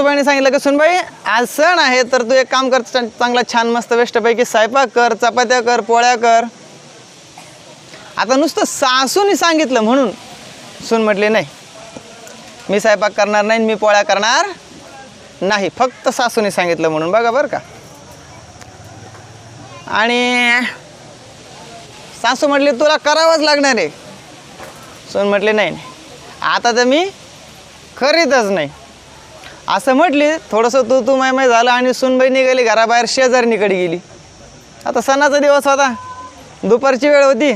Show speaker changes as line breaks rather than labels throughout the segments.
सासूबाईने सांगितलं की सुनबाई आज सण आहे तर तू एक काम कर चा- चांगला छान मस्त वेस्टपैकी स्वयंपाक कर चपात्या कर पोळ्या कर. आता नुसतं सासूने सांगितलं म्हणून सून म्हटले नाही मी स्वयंपाक करणार नाही मी पोळ्या करणार नाही. फक्त सासूने सांगितलं म्हणून बघा बरं का. आणि सासू म्हटले तुला करावंच लागणार आहे. सून म्हटले नाही नाही. आता तर मी करीतच नाही. असं म्हटले थोडंसं तू तू माय माय झालं आणि सुनबाई निघाली घराबाहेर शेजारणीकडे गेली. आता सणाचा दिवस होता. दुपारची वेळ होती.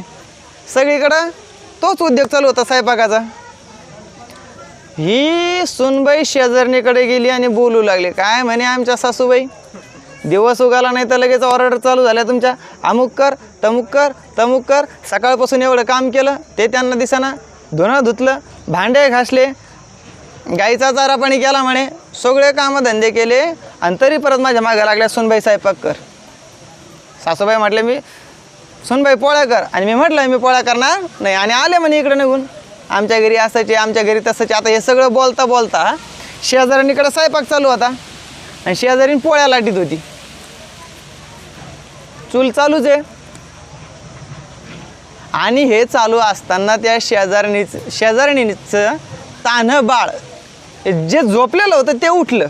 सगळीकडं तोच उद्योग चालू होता स्वयंपाकाचा. ही सुनबाई शेजारणीकडे गेली आणि बोलू लागली काय म्हणे आमच्या सासूबाई? दिवस उगाला नाही तर लगेच ऑर्डर चालू झाल्या तुमच्या. अमुक कर तमुक कर तमुक कर. सकाळपासून एवढं काम केलं ते त्यांना दिसाना. धुणं धुतलं भांडे घासले. गाईचा चारा पाणी केला म्हणे. सगळे कामं धंदे केले आणि तरी परत माझ्या मागे लागल्या सुनबाई स्वयंपाक कर. सासूबाई म्हटले मी सुनबाई पोळ्या कर. आणि मी म्हटलं मी पोळ्या करणार नाही. आणि आले म्हणे इकडे निघून. आमच्या घरी असायचे आमच्या घरी तसंचे आता हे सगळं बोलता बोलता शेजाऱ्यांकडे स्वयंपाक चालू होता. आणि शेजारीन पोळ्या लाटीत होती. चूल चालूच आहे. आणि हे चालू असताना त्या शेजारणीच शेजारणीचं तान्ह बाळ जे झोपलेलं होतं ते उठलं.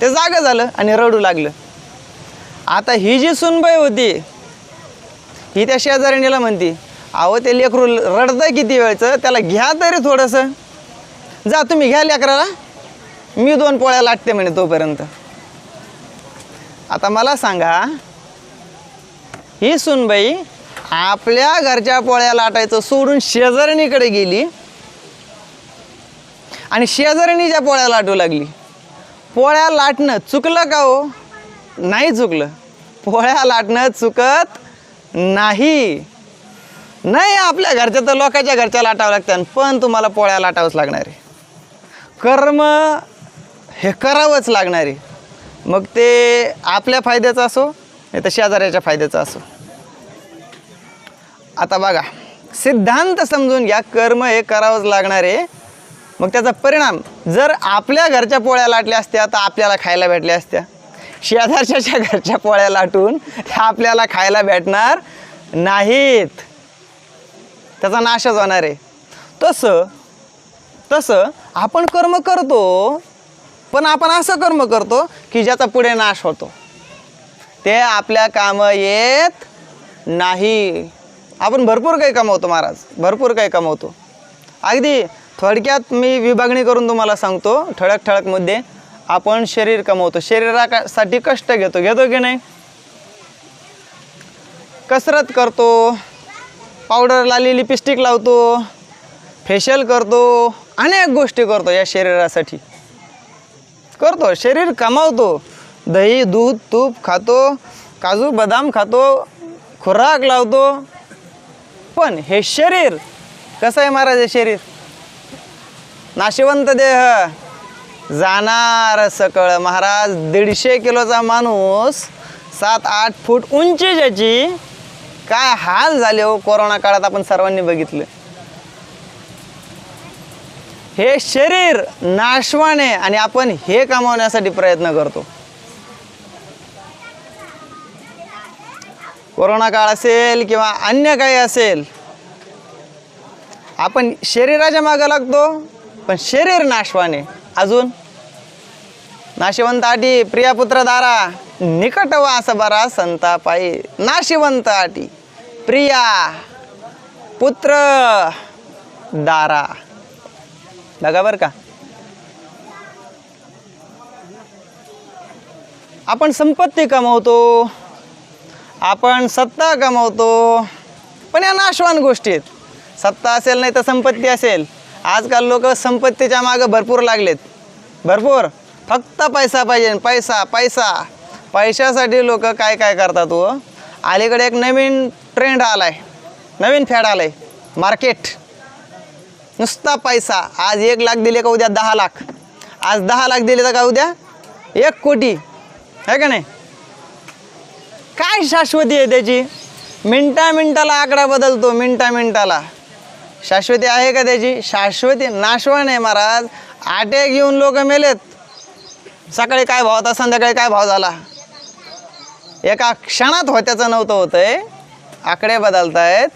ते जागं झालं आणि रडू लागलं. आता ही जी सुनबाई होती ही त्या शेजारणीला म्हणती अहो ते लेकरू रडतंय किती वेळचं? त्याला घ्या तरी थोडंसं. जा तुम्ही घ्या लेकराला. मी दोन पोळ्या लाटते म्हणे तोपर्यंत. आता मला सांगा ही सुनबाई आपल्या घरच्या पोळ्या लाटायचं सोडून शेजारणीकडे गेली आणि शेजारणीच्या पोळ्या लाटू लागली. पोळ्या लाटणं चुकलं का हो? नाही चुकलं. पोळ्या लाटणं चुकत नाही. नाही आपल्या घरच्या तर लोकांच्या घरच्या लाटावं लागतं पण तुम्हाला पोळ्या लाटावंच लागणार आहे. कर्म हे करावंच लागणार आहे. मग ते आपल्या फायद्याचं असो नाही तर शेजाऱ्याच्या फायद्याचं असो. आता बघा सिद्धांत समजून घ्या कर्म हे करावंच लागणार आहे. मग त्याचा परिणाम जर आपल्या घरच्या पोळ्या लाटल्या असत्या तर आपल्याला खायला भेटल्या असत्या. शेजारच्या घरच्या पोळ्या लाटून त्या आपल्याला खायला भेटणार नाहीत. त्याचा नाशच होणार आहे. तसं तसं आपण कर्म करतो पण आपण असं कर्म करतो की ज्याचा पुढे नाश होतो. ते आपल्या कामं येत नाही. आपण भरपूर काही कमवतो महाराज भरपूर काही कमवतो. अगदी थोडक्यात मी विभागणी करून तुम्हाला सांगतो ठळक ठळक मुद्दे. आपण शरीर कमवतो. शरीरासाठी कष्ट घेतो. घेतो की नाही? कसरत करतो पावडर लाली लिपस्टिक लावतो फेशियल करतो अनेक गोष्टी करतो या शरीरासाठी. करतो. शरीर कमावतो. दही दूध तूप खातो काजू बदाम खातो खुराक लावतो. पण हे शरीर कसं आहे महाराज हे शरीर? नाशिवंत देह. जाणार सकळ. महाराज दीडशे किलोचा माणूस सात आठ फूट उंची ज्याची काय हाल झाले हो कोरोना काळात आपण सर्वांनी बघितलं. हे शरीर नाशवाने आणि आपण हे कमावण्यासाठी प्रयत्न करतो. कोरोना काळ असेल किंवा अन्य काही असेल आपण शरीराच्या मागं लागतो. पण शरीर नाशवाने. अजून? नाशिवंत आटी प्रियापुत्र दारा निकट वास बरा संतापाई. नाशिवंत आटी प्रिया पुत्र दारा. बघा बरं का. आपण संपत्ती कमवतो आपण सत्ता कमवतो पण या नाशवान गोष्टी आहेत सत्ता असेल नाही तर संपत्ती असेल. आजकाल लोक संपत्तीच्या मागं भरपूर लागलेत. भरपूर. फक्त पैसा पाहिजे पैसा पैसा. पैशासाठी लोक काय काय करतात हो? अलीकडे एक नवीन ट्रेंड आला आहे नवीन फॅड आलाय. मार्केट नुसता पैसा. आज एक लाख दिले का उद्या दहा लाख. आज दहा लाख दिले तर का उद्या? एक कोटी. आहे का नाही? काय शाश्वती आहे त्याची? मिनटा मिनटाला आकडा बदलतो मिनटा मिनटाला. शाश्वती आहे का त्याची? शाश्वती नाशवण आहे महाराज. आटे घेऊन लोक मेलेत. सकाळी काय भाव होता? संध्याकाळी काय भाव झाला? एका क्षणात होत्याचं नव्हतं होतंय. आकडे बदलतायत.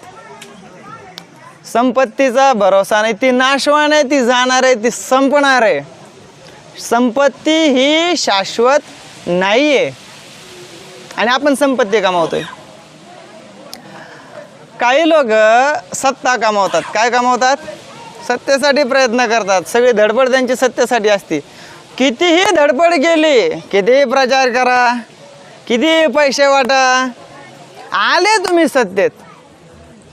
संपत्तीचा भरोसा नाही. ती नाशवान आहे ती जाणार आहे ती संपणार आहे. संपत्ती ही शाश्वत नाही आहे आणि आपण संपत्ती कमावतोय. काही लोक सत्ता कमावतात. काय कमावतात? सत्तेसाठी प्रयत्न करतात. सगळी धडपड त्यांची सत्तेसाठी असते. कितीही धडपड केली कितीही प्रचार करा कितीही पैसे वाटा आले तुम्ही सत्तेत.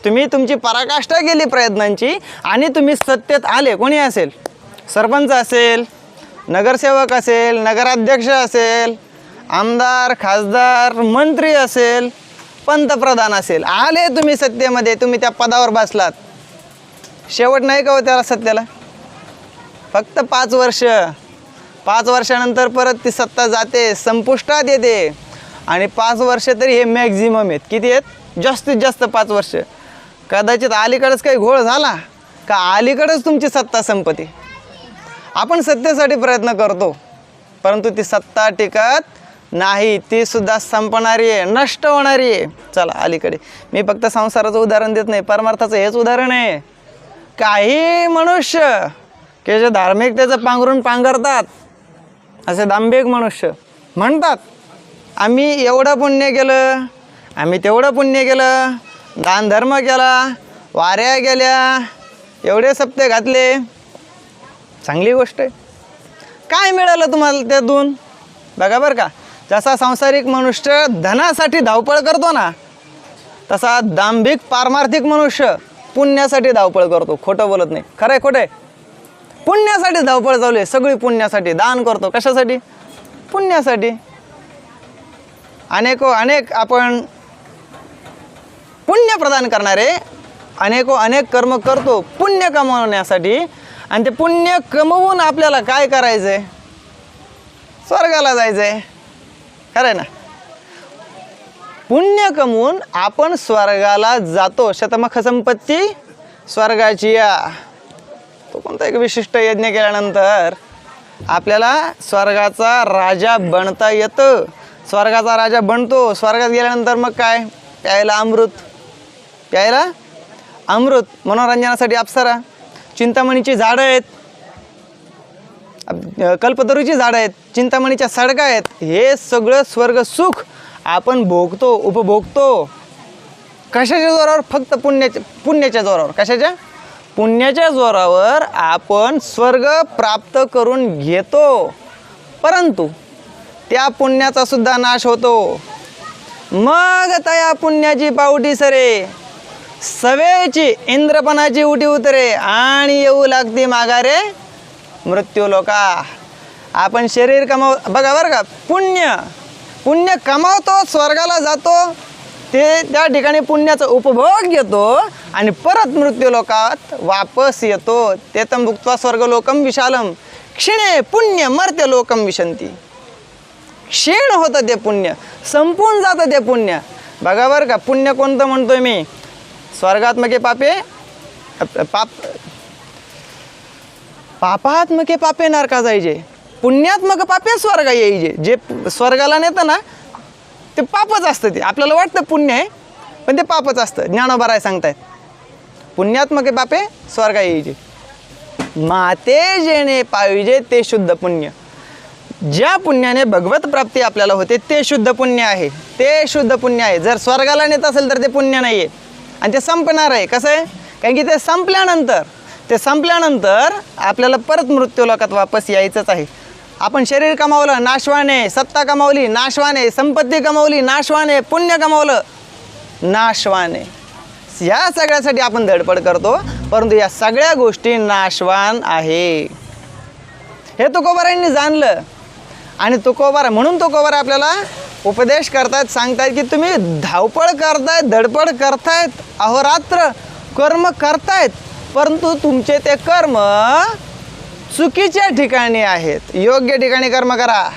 तुम्ही तुमची पराकाष्ठा केली प्रयत्नांची आणि तुम्ही सत्तेत आले. कोणी असेल? सरपंच असेल नगरसेवक असेल नगराध्यक्ष असेल आमदार खासदार मंत्री असेल पंतप्रधान असेल. आले तुम्ही सत्तेमध्ये तुम्ही त्या पदावर बसलात. शेवट नाही का हो त्याला सत्तेला? फक्त पाच वर्ष. पाच वर्षानंतर परत ती सत्ता जाते संपुष्टात येते. आणि पाच वर्ष तरी हे मॅक्झिमम आहेत. किती आहेत? जास्तीत जास्त पाच वर्ष. कदाचित अलीकडंच काही घोळ झाला का अलीकडंच तुमची सत्ता संपत्ती आपण सत्तेसाठी प्रयत्न करतो. परंतु ती सत्ता टिकत नाही ती सुद्धा संपणारी आहे नष्ट होणारी आहे. चला अलीकडे. मी फक्त संसाराचं उदाहरण देत नाही परमार्थाचं हेच उदाहरण आहे. काही मनुष्य की जे धार्मिक त्याचं पांघरून पांघरतात असे दांभिक मनुष्य म्हणतात आम्ही एवढं पुण्य केलं आम्ही तेवढं पुण्य केलं दानधर्म केला वाऱ्या गेल्या एवढे सप्ते घातले. चांगली गोष्ट आहे. काय मिळालं तुम्हाला त्यातून? बघा बरं का. जसा सांसारिक मनुष्य धनासाठी धावपळ करतो ना तसा दांभिक पारमार्थिक मनुष्य पुण्यासाठी धावपळ करतो. खोटं बोलत नाही. खरं आहे खोटं आहे पुण्यासाठी धावपळ चालू आहे. सगळी पुण्यासाठी. दान करतो. कशासाठी? पुण्यासाठी. अनेको अनेक आपण पुण्य प्रदान करणारे अनेको अनेक कर्म करतो पुण्य कमवण्यासाठी. आणि ते पुण्य कमवून आपल्याला काय करायचं आहे स्वर्गाला जायचं आहे खरं आहे ना? पुण्य कमवून आपण स्वर्गाला जातो. शतमख संपत्ती स्वर्गाची या. तो कोणता एक विशिष्ट यज्ञ केल्यानंतर आपल्याला स्वर्गाचा राजा बनता येतं. स्वर्गाचा राजा बनतो. स्वर्गात गेल्यानंतर मग काय? प्यायला अमृत. प्यायला अमृत. मनोरंजनासाठी अप्सरा. चिंतामणीची झाडं आहेत. कल्पतरूची झाडं आहेत चिंतामणीच्या सडका आहेत हे सगळं स्वर्ग सुख आपण भोगतो उपभोगतो. कशाच्या जोरावर? फक्त पुण्याच्या पुण्याच्या जोरावर. कशाच्या? पुण्याच्या जोरावर आपण स्वर्ग प्राप्त करून घेतो. परंतु त्या पुण्याचा सुद्धा नाश होतो. मग तया पुण्याची पावटी सरे. सवेची इंद्रपणाची उटी उतरे आणि येऊ लागते माघारे. मृत्यू लोका. आपण शरीर कमाव बघा बरं का पुण्य पुण्य कमावतो स्वर्गाला जातो ते त्या ठिकाणी पुण्याचा उपभोग घेतो आणि परत मृत्यू लोकात वापस येतो. ते तर भुक्त्वा स्वर्ग लोकम विशालम. क्षीणे पुण्य मर्त्य लोकम विशंती. क्षीण होतं ते पुण्य संपून जातं ते पुण्य. बघा बरं का पुण्य कोणतं म्हणतोय मी? स्वर्गात्मके पापे पाप पापात्मके पापे नरका जायचे. पुण्यात्मक पापे स्वर्गा यायचे. जे स्वर्गाला नेतं ना ते पापच असतं ते. आपल्याला वाटतं पुण्य आहे पण ते पापच असतं. ज्ञानोबा राय सांगतायत पुण्यात्मके पापे स्वर्गा यायचे. माते जेणे पाहिजे ते शुद्ध पुण्य. ज्या पुण्याने भगवत प्राप्ती आपल्याला होते ते शुद्ध पुण्य आहे. ते शुद्ध पुण्य आहे. जर स्वर्गाला नेत असेल तर ते पुण्य नाही आहे आणि ते संपणार आहे. कसं आहे? कारण की ते संपल्यानंतर ते संपल्यानंतर आपल्याला परत मृत्यूलोकात वापस यायचंच आहे. आपण शरीर कमावलं नाशवाने सत्ता कमावली नाशवाने संपत्ती कमावली नाशवाने पुण्य कमावलं नाशवाने. या सगळ्यासाठी आपण धडपड करतो परंतु या सगळ्या गोष्टी नाशवान आहे. हे तुकोबारांनी जाणलं. आणि तुकोबार म्हणून तुकोबार आपल्याला उपदेश करतायत सांगतायत की तुम्ही धावपळ करतायत धडपड करतायत अहोरात्र कर्म करतायत. परंतु तुमचे ते कर्म चुकीच्या ठिकाणी आहेत. योग्य ठिकाणी कर्म करा.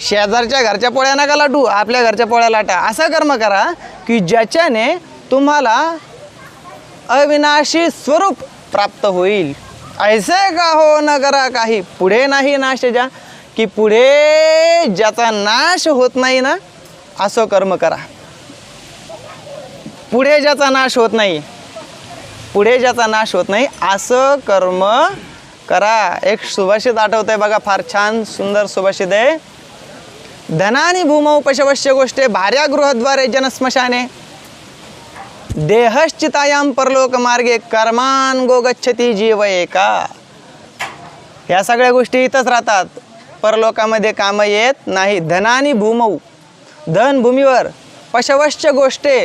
शेजारच्या घरच्या पोळ्या नका लाटू आपल्या घरच्या पोळ्या लाटा. असं कर्म करा की ज्याच्याने तुम्हाला अविनाशी स्वरूप प्राप्त होईल. ऐसे का हो न करा काही. पुढे नाही नाशजा की पुढे ज्याचा नाश होत नाही ना असं कर्म करा. पुढे ज्याचा नाश होत नाही पुढे ज्याचा नाश होत नाही असं कर्म करा. एक सुभाषित आठवत आहे बघा फार छान सुंदर सुभाषित आहे. धनानी भूमौ पशवश्य गोष्टे भार्या गृहद्वारे जनस्मशाने. देहश्चितायाम परलोक मार्गे कर्मान गो गच्छती जीव एका ह्या सगळ्या गोष्टी इथंच राहतात. परलोकामध्ये कामं येत नाही धनानी भूमौ धन भूमीवर पशवश्च गोष्टे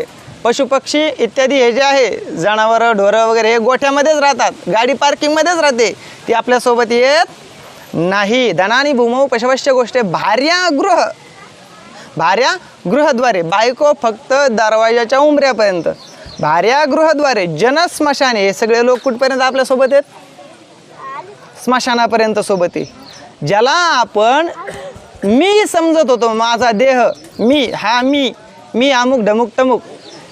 पशुपक्षी इत्यादी हे जे आहे जनावरं ढोरं वगैरे हे गोठ्यामध्येच राहतात. गाडी पार्किंगमध्येच राहते. ती आपल्यासोबत येत नाही. धनानी भूमौ पशवश्च गोष्ट भार्या गृह. भार्या गृहद्वारे. बायको फक्त दरवाजाच्या उंबऱ्यापर्यंत. भार्या गृहद्वारे जनस्मशाने. हे सगळे लोक कुठपर्यंत आपल्यासोबत आहेत? स्मशानापर्यंत सोबत आहे. ज्याला आपण मी समजत होतो माझा देह मी हा मी मी अमुक ढमुक टमुक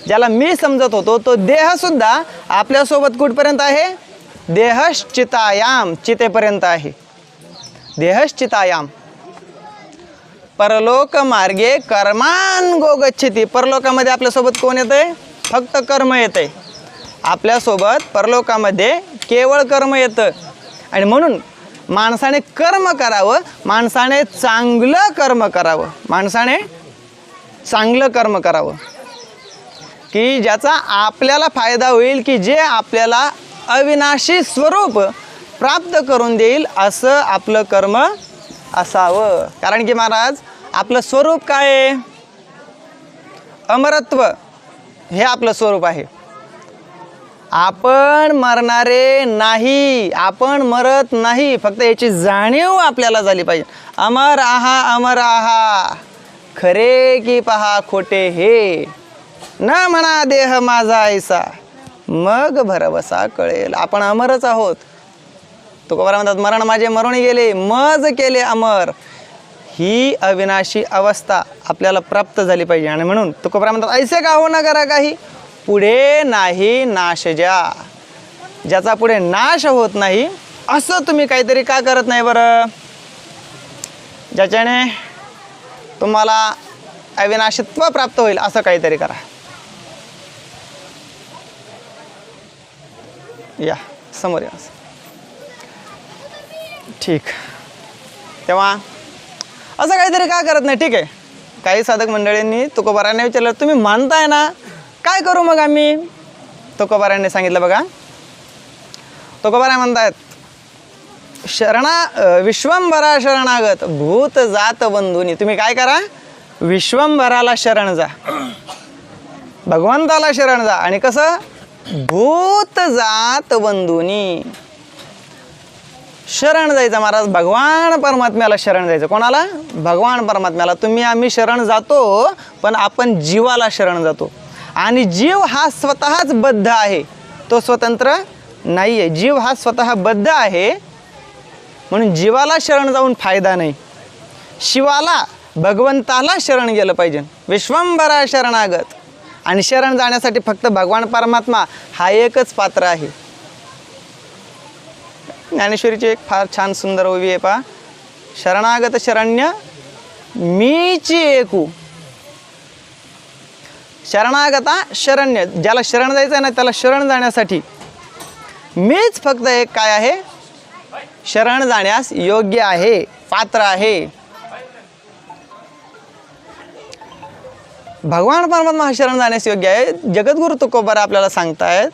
ज्याला मी समजत होतो तो देहसुद्धा आपल्यासोबत कुठपर्यंत आहे? देहश्चितायाम चितेपर्यंत आहे. देहश्चितायाम. परलोक मार्गे कर्मान गो परलोकामध्ये आपल्यासोबत कोण येतं आहे फक्त कर्म येतं आहे आपल्यासोबत परलोकामध्ये केवळ कर्म येतं. आणि म्हणून माणसाने कर्म करावं माणसाने चांगलं कर्म करावं. माणसाने चांगलं कर्म करावं. की ज्याचा आपल्याला फायदा होईल की जे आपल्याला अविनाशी स्वरूप प्राप्त करून देईल असं आपलं कर्म असावं. कारण की महाराज आपलं स्वरूप काय आहे? अमरत्व हे आपलं स्वरूप आहे. आपण मरणारे नाही आपण मरत नाही फक्त याची जाणीव आपल्याला झाली पाहिजे. अमर आहा अमर आहा. खरे की पहा खोटे हे. ना म्हणा देह माझा ऐसा मग भरवसा कळेल. आपण अमरच आहोत. तुकोबारा म्हणतात मरण माझे मरून गेले मज केले अमर. ही अविनाशी अवस्था आपल्याला प्राप्त झाली पाहिजे. आणि म्हणून तुकोबारा म्हणतात ऐसे का हो न करा काही? पुढे नाही नाश ज्या. ज्याचा पुढे नाश होत नाही असं तुम्ही काहीतरी का करत नाही बरं? ज्याच्याने तुम्हाला अविनाशित्व प्राप्त होईल असं काहीतरी करा. या समोर या ठीक. तेव्हा असं काहीतरी का करत नाही ठीक आहे. काही साधक मंडळींनी तुकोबाराने विचारलं तुम्ही मानताय ना? काय करू मग आम्ही? तुकोबाराने सांगितलं बघा तुकोबारा म्हणतायत शरणा विश्वंभरा शरणागत भूत जात बंधुनी तुम्ही काय करा? विश्वंभराला शरण जा. भगवंताला शरण जा. आणि कसं? भूत जात बंधुनी. शरण जायचं महाराज भगवान परमात्म्याला शरण जायचं. कोणाला? भगवान परमात्म्याला. तुम्ही आम्ही शरण जातो पण आपण जीवाला शरण जातो. आणि जीव हा स्वतःच बद्ध आहे. तो स्वतंत्र नाही आहे जीव हा स्वतः बद्ध आहे. म्हणून जीवाला शरण जाऊन फायदा नाही. शिवाला भगवंताला शरण गेलं पाहिजे. विश्वंभरा शरणागत. आणि शरण जाण्यासाठी फक्त भगवान परमात्मा हा एकच पात्र आहे. ज्ञानेश्वरीची एक फार छान सुंदर ओवी आहे पा शरणागत शरण्य मीची एकू. शरणागता शरण्य ज्याला शरण जायचं आहे ना त्याला शरण जाण्यासाठी मीच फक्त एक काय आहे? शरण जाण्यास योग्य आहे पात्र आहे. भगवान परमात्मा शरण जाण्यास योग्य आहे. जगद्गुरु तुकोबर आपल्याला सांगतायत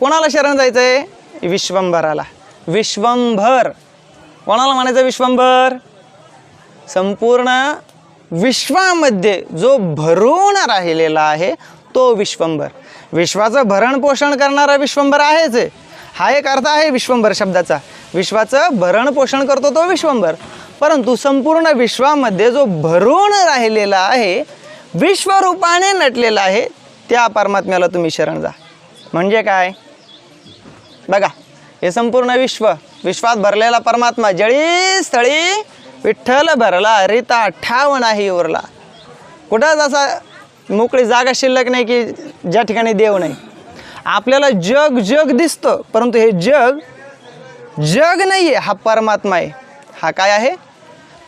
कोणाला शरण जायचं आहे विश्वंभराला. विश्वंभर. कोणाला म्हणायचं विश्वंभर? संपूर्ण विश्वामध्ये जो भरून राहिलेला आहे तो विश्वंभर. विश्वाचं भरण पोषण करणारा विश्वंभर आहेच आहे. हा एक अर्थ आहे विश्वंभर शब्दाचा. विश्वाचं भरण पोषण करतो तो विश्वंभर. परंतु संपूर्ण विश्वामध्ये जो भरून राहिलेला आहे विश्वरूपाने नटलेलं आहे. त्या परमात्म्याला तुम्ही शरण जा. म्हणजे काय? बघा हे संपूर्ण विश्व विश्वात भरलेला परमात्मा जळी स्थळी विठ्ठल भरला रिता ठाव नाही उरला. कुठंच असा मोकळी जागा शिल्लक नाही की ज्या ठिकाणी देव नाही. आपल्याला जग जग दिसतं परंतु हे जग जग नाही आहे हा परमात्मा आहे. हा काय आहे?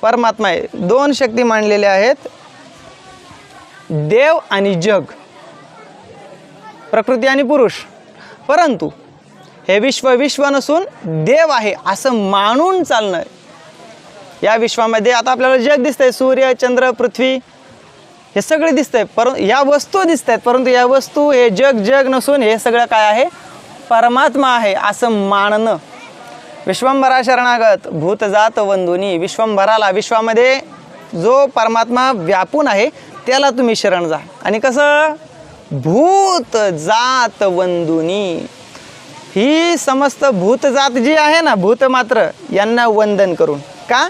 परमात्मा आहे. दोन शक्ती मांडलेल्या आहेत. देव आणि जग प्रकृती आणि पुरुष. परंतु हे विश्व विश्व नसून देव आहे असं मानून चालणं. या विश्वामध्ये आता आपल्याला जग दिसतंय सूर्य चंद्र पृथ्वी हे सगळे दिसतंय. परंतु या वस्तू दिसत आहेत परंतु या वस्तू हे जग जग नसून हे सगळं काय आहे? परमात्मा आहे असं मानणं. विश्वंभरा शरणागत भूतजात वंदुनी. विश्वंभराला विश्वामध्ये जो परमात्मा व्यापून आहे त्याला तुम्ही शरण जा. आणि कसं? भूत जात वंदुनी. ही समस्त भूतजात जी आहे ना भूतमात्र यांना वंदन करून. का?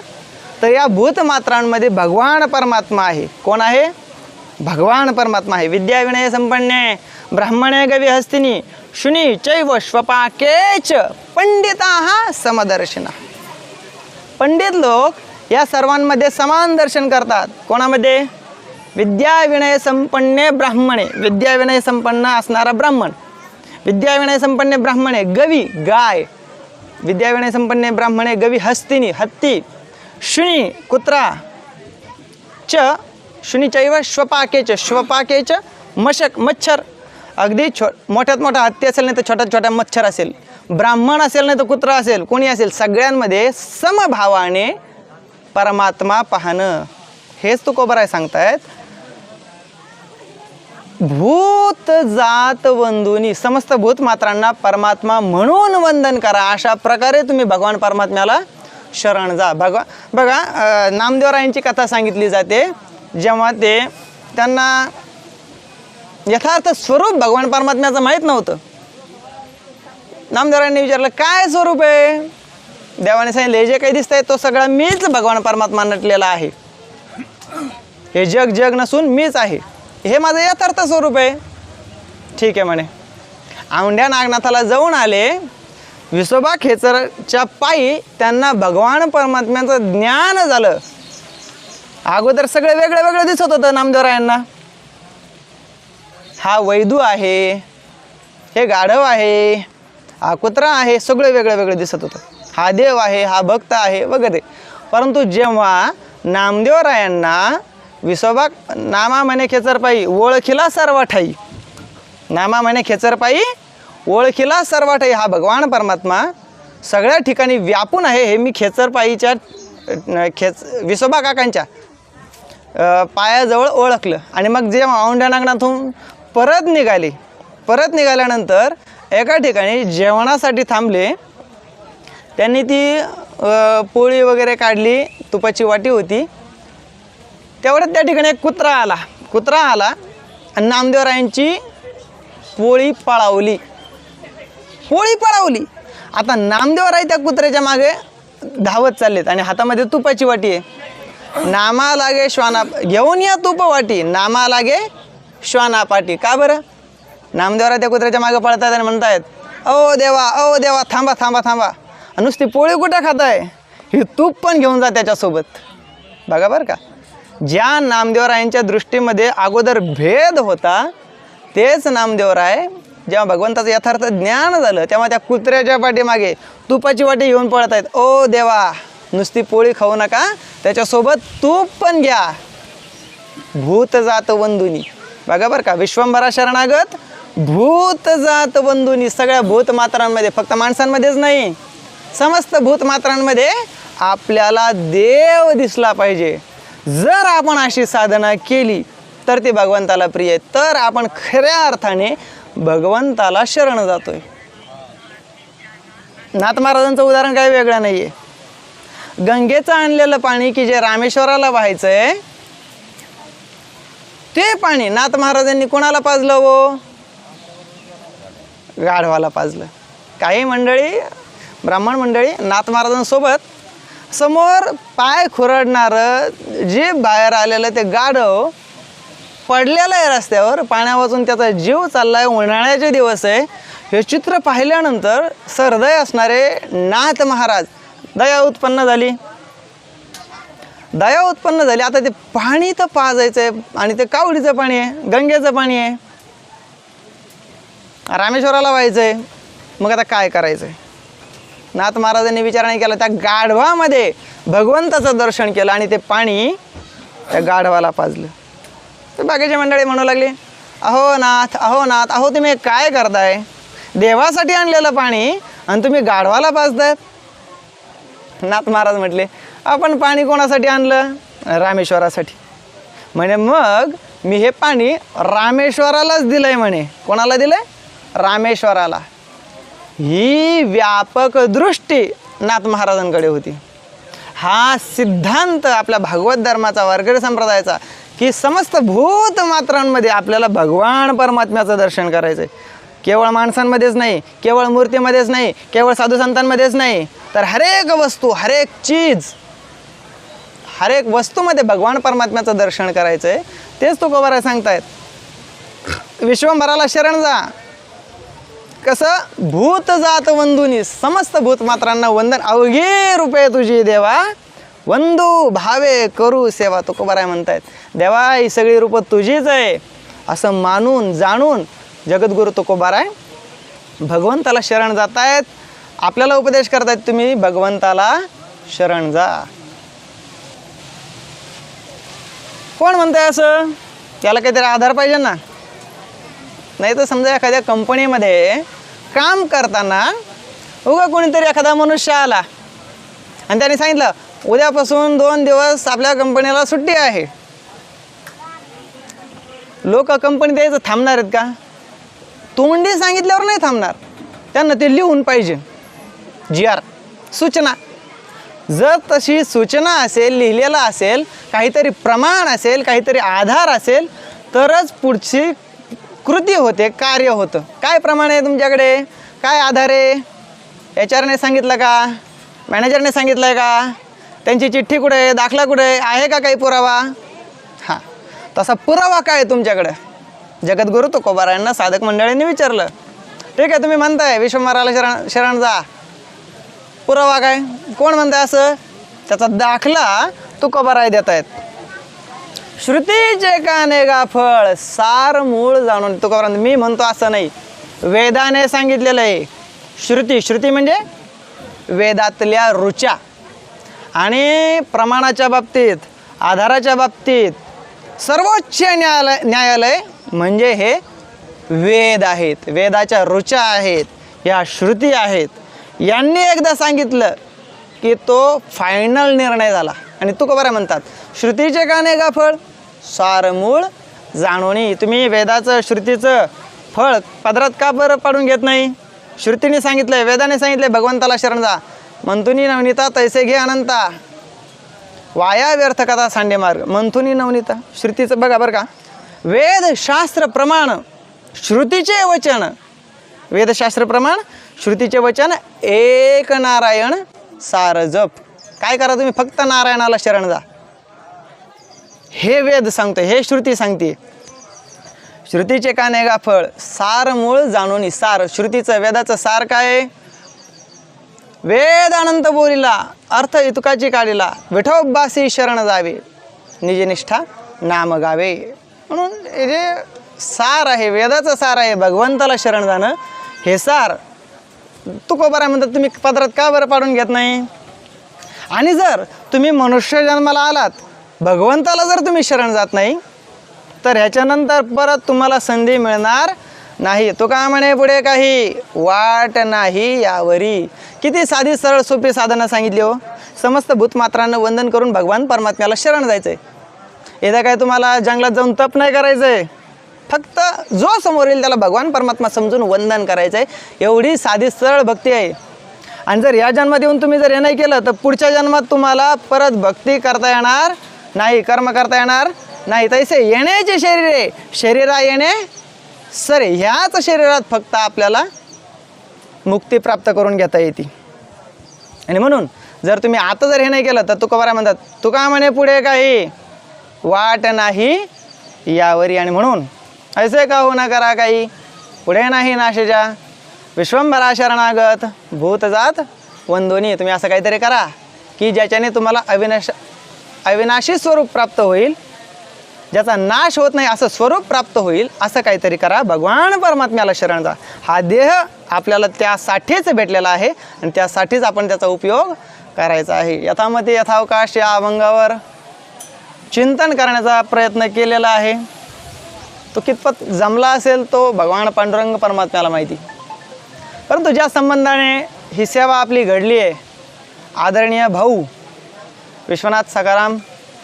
तर या भूतमात्रांमध्ये भगवान परमात्मा आहे. कोण आहे? भगवान परमात्मा आहे. विद्या विनय संपन्ने ब्राह्मणे गवी हस्तिनी शुनी चैव श्वपाकेच पंडिता हा समदर्शिना. पंडित लोक या सर्वांमध्ये समान दर्शन करतात. कोणामध्ये? विद्याविनय संपन्ने ब्राह्मणे. विद्याविनय संपन्न असणारा ब्राह्मण. विद्याविनय संपन्ने ब्राह्मणे गवी गाय. विद्याविनय संपन्ने ब्राह्मणे गवी हस्तिनी हत्ती. शुनी कुत्रा. च शुनीचैव श्वपाके च. मशक मच्छर. अगदी छो मोठ्यात मोठा हत्ती असेल नाही तर छोट्यात छोट्या मच्छर असेल. ब्राह्मण असेल नाही तर कुत्रा असेल. कोणी असेल? सगळ्यांमध्ये समभावाने परमात्मा पाहणं. हेच तुकोबराय सांगतायत. भूत जात वंदुनी समस्त भूत मात्रांना परमात्मा म्हणून वंदन करा. अशा प्रकारे तुम्ही भगवान परमात्म्याला शरण जा. भगवा बघा नामदेवरायांची कथा सांगितली जाते. जेव्हा ते त्यांना यथार्थ स्वरूप भगवान परमात्म्याचं माहीत नव्हतं. नामदेवरायांनी विचारलं काय स्वरूप आहे? देवाने सांगितलं हे जे काही दिसतंय तो सगळा मीच भगवान परमात्मा नटलेला आहे. हे जग जग नसून मीच आहे. हे माझं यथार्थ स्वरूप आहे. ठीक आहे म्हणे. औंढ्या नागनाथाला जाऊन आले. विसोबा खेचरच्या पायी त्यांना भगवान परमात्म्याचं ज्ञान झालं. अगोदर सगळं वेगळं वेगळं दिसत होतं नामदेवरायांना हा वैदू आहे. हे गाढव आहे. हा कुत्रा आहे. सगळं वेगळं वेगळं दिसत होतं. हा देव आहे. हा भक्त आहे. वगैरे. परंतु जेव्हा नामदेवरायांना विसोबा नामा म्हणे खेचरपायी ओळखीला सर्व ठाई नामा म्हणे खेचरपायी ओळखीला सर्व ठाई हा भगवान परमात्मा सगळ्या ठिकाणी व्यापून आहे हे मी खेचरपायीच्या खेच विसोबा काकांच्या पायाजवळ ओळखलं. आणि मग जे औंढ्या नागनाथून परत निघाले. परत निघाल्यानंतर एका ठिकाणी जेवणासाठी थांबले. त्यांनी ती पोळी वगैरे काढली. तुपाची वाटी होती. तेवढ्यात त्या ठिकाणी एक कुत्रा आला. कुत्रा आला आणि नामदेवरायांची पोळी पळावली. पोळी पळावली. आता नामदेवराय त्या कुत्र्याच्या मागे धावत चाललेत आणि हातामध्ये तुपाची वाटी आहे. नामा लागे श्वाना घेऊन या तुप वाटी. नामा लागे श्वाना पाटी. का बरं? नामदेवराय त्या कुत्र्याच्या मागे पळतात आणि म्हणतायत ओ देवा ओ देवा थांबा थांबा थांबा. नुसती पोळी कुठं खाताय? ही तूप पण घेऊन जा त्याच्यासोबत. बघा बरं का. ज्या नामदेवरायांच्या दृष्टीमध्ये अगोदर भेद होता तेच नामदेवराय जेव्हा भगवंताचं यथार्थ ज्ञान झालं तेव्हा त्या कुत्र्याच्या पाठीमागे तुपाची वाटी घेऊन पळत आहेत. ओ देवा नुसती पोळी खाऊ नका त्याच्यासोबत तूप पण घ्या. भूत जात वंदुनी. बघा बरं का विश्वंभरा शरणागत भूत जात वंदुनी. सगळ्या भूतमात्रांमध्ये फक्त माणसांमध्येच नाही समस्त भूतमात्रांमध्ये आपल्याला देव दिसला पाहिजे. जर आपण अशी साधना केली तर ती भगवंताला प्रिय आहे. तर आपण खऱ्या अर्थाने भगवंताला शरण जातोय. नाथ महाराजांचं उदाहरण काही वेगळं नाही आहे गंगेचं आणलेलं पाणी की जे रामेश्वराला व्हायचं आहे ते पाणी नाथ महाराजांनी कोणाला पाजलं हो? गाढवाला पाजलं. काही मंडळी ब्राह्मण मंडळी नाथ महाराजांसोबत समोर पाय खुरडणारं जे बाहेर आलेलं ते गाढव पडलेलं आहे रस्त्यावर. पाण्यावाचून त्याचा जीव चालला आहे उन्हाळ्याचे दिवस आहे. हे चित्र पाहिल्यानंतर सरदय असणारे नाथ महाराज दया उत्पन्न झाली. दया उत्पन्न झाली. आता ते पाणी तर पाजायचं आहे आणि ते कावडीचं पाणी आहे गंगेचं पाणी आहे. रामेश्वराला व्हायचं आहे मग आता काय करायचं आहे नाथ महाराजांनी विचार नाही केला त्या गाढवामध्ये भगवंताचं दर्शन केलं आणि ते पाणी त्या गाढवाला पाजलं. तर बाकीचे मंडळी म्हणू लागले अहो नाथ अहो नाथ अहो तुम्ही काय करताय? देवासाठी आणलेलं पाणी आणि तुम्ही गाढवाला पाजतायत नाथ महाराज म्हटले आपण पाणी कोणासाठी आणलं? रामेश्वरासाठी. म्हणे मग मी हे पाणी रामेश्वरालाच दिलंय म्हणे. कोणाला दिलंय? रामेश्वराला. ही व्यापक दृष्टी नाथ महाराजांकडे होती. हा सिद्धांत आपल्या भागवत धर्माचा वारकरी संप्रदायाचा की समस्त भूत मात्रांमध्ये आपल्याला भगवान परमात्म्याचं दर्शन करायचं आहे केवळ माणसांमध्येच नाही केवळ मूर्तीमध्येच नाही केवळ साधू संतांमध्येच नाही तर हरेक वस्तू हरेक चीज हरेक वस्तूमध्ये भगवान परमात्म्याचं दर्शन करायचं आहे तेच तुकोबारा सांगतायत. विश्वंभराला शरण जा. कसं? भूत जात वंदुनी समस्त भूत मात्रांना वंदन. अवघे रूपे तुझी देवा. वंदू भावे करू सेवा तुकोबाराय म्हणतायत. देवा ही सगळी रूपं तुझीच आहे. असं मानून जाणून जगद्गुरु तुकोबाराय भगवंताला शरण जात आहेत आपल्याला उपदेश करतायत तुम्ही भगवंताला शरण जा. कोण म्हणताय असं? त्याला काहीतरी आधार पाहिजे ना? नाही तर समजा एखाद्या कंपनीमध्ये काम करताना उगा कोणीतरी एखादा मनुष्य आला आणि त्याने सांगितलं उद्यापासून दोन दिवस आपल्या कंपनीला सुट्टी आहे. लोक कंपनी द्यायचं थांबणार आहेत का? तोंडी सांगितल्यावर नाही थांबणार. त्यांना ते लिहून पाहिजे. जी आर सूचना. जर तशी सूचना असेल लिहिलेलं असेल काहीतरी प्रमाण असेल काहीतरी आधार असेल तरच पुढची कृती होते कार्य होतं. काय प्रमाण आहे तुमच्याकडे? काय आधार आहे? एच आरने सांगितलं का? मॅनेजरने सांगितलं आहे का? त्यांची चिठ्ठी कुठे आहे? दाखला कुठे आहे? आहे का काही पुरावा? हां. तसा पुरावा काय आहे तुमच्याकडं? जगद्गुरु तुकोबारायांना साधक मंडळींनी विचारलं. ठीक आहे तुम्ही म्हणताय विश्वमाराला शरण शरण जा. पुरावा काय? कोण म्हणताय असं? त्याचा दाखला तुकोबाराय देत आहेत श्रुतीचे काने गा फळ सार मूळ जाणून. तुकाराम मी म्हणतो असं नाही. वेदाने सांगितलेलं आहे. श्रुती श्रुती म्हणजे वेदातल्या रुचा आणि प्रमाणाच्या बाबतीत आधाराच्या बाबतीत सर्वोच्च न्यायालय न्यायालय म्हणजे हे वेद आहेत. वेदाच्या रुचा आहेत. या श्रुती आहेत. यांनी एकदा सांगितलं की तो फायनल निर्णय झाला. आणि तू बरं म्हणतात श्रुतीचे गाणे का फळ सारमूळ जाणवणी तुम्ही वेदाचं श्रुतीचं फळ पदरात का बरं पाडून घेत नाही? श्रुतीने सांगितलंय वेदाने सांगितलंय भगवंताला शरण जा. मंथुनी नवनीता तैसे घे अनंता. वाया व्यर्थ कथा सांडे मार्ग. मंथुनी नवनीता श्रुतीचं बघा बरं का. वेद शास्त्र प्रमाण श्रुतीचे वचन. वेदशास्त्र प्रमाण श्रुतीचे वचन एक नारायण सार जप. काय करा तुम्ही? फक्त नारायणाला शरण जा. हे वेद सांगतो हे श्रुती सांगते. श्रुतीचे काने गा फळ? सार मूळ जाणून सार. श्रुतीचं वेदाचं सार काय? वेद अनंत बोलीला अर्थ इतुकाची काढीला. विठोबासी शरण जावे. निजनिष्ठा नाम गावे. म्हणून हे जे सार आहे वेदाचं सार आहे भगवंताला शरण जाणं हे सार. तुकोबारा म्हणतात तुम्ही पदरात का बरं पाडून घेत नाही? आणि जर तुम्ही मनुष्य जन्माला आलात भगवंताला जर तुम्ही शरण जात नाही तर ह्याच्यानंतर परत तुम्हाला संधी मिळणार नाही. तो काय म्हणे पुढे काही? वाट नाही यावरी. किती साधी सरळ सोपी साधनं सांगितली हो. समस्त भूतमात्रांना वंदन करून भगवान परमात्म्याला शरण जायचं आहे येदा काय तुम्हाला जंगलात जाऊन तप नाही करायचं आहे फक्त जो समोर येईल त्याला भगवान परमात्मा समजून वंदन करायचं आहे एवढी साधी सरळ भक्ती आहे. आणि जर या जन्मात येऊन तुम्ही जर हे नाही केलं तर पुढच्या जन्मात तुम्हाला परत भक्ती करता येणार नाही कर्म करता येणार नाही. तैसे येण्याचे शरीर आहे. शरीरा येणे सर ह्याच शरीरात फक्त आपल्याला मुक्ती प्राप्त करून घेता येते. आणि म्हणून जर तुम्ही आता जर हे नाही केलं तर तुकाबारा म्हणतात तुका म्हणे पुढे काही वाट नाही यावरी. आणि म्हणून ऐसे का हो ना करा काही? पुढे नाही नाशेच्या विश्वंभरा शरणागत भूतजात वंदोनी. तुम्ही असं काहीतरी करा की ज्याच्याने तुम्हाला अविनाश अविनाशी स्वरूप प्राप्त होईल. ज्याचा नाश होत नाही असं स्वरूप प्राप्त होईल असं काहीतरी करा. भगवान परमात्म्याला शरण जा. हा देह आपल्याला त्यासाठीच भेटलेला आहे आणि त्यासाठीच आपण त्याचा उपयोग करायचा आहे. यथामती यथावकाश या अभंगावर चिंतन करण्याचा प्रयत्न केलेला आहे. तो कितपत जमला असेल तो भगवान पांडुरंग परमात्म्याला माहिती. परंतु ज्या संबंधाने ही सेवा आपली घडली आहे आदरणीय भाऊ विश्वनाथ सकाराम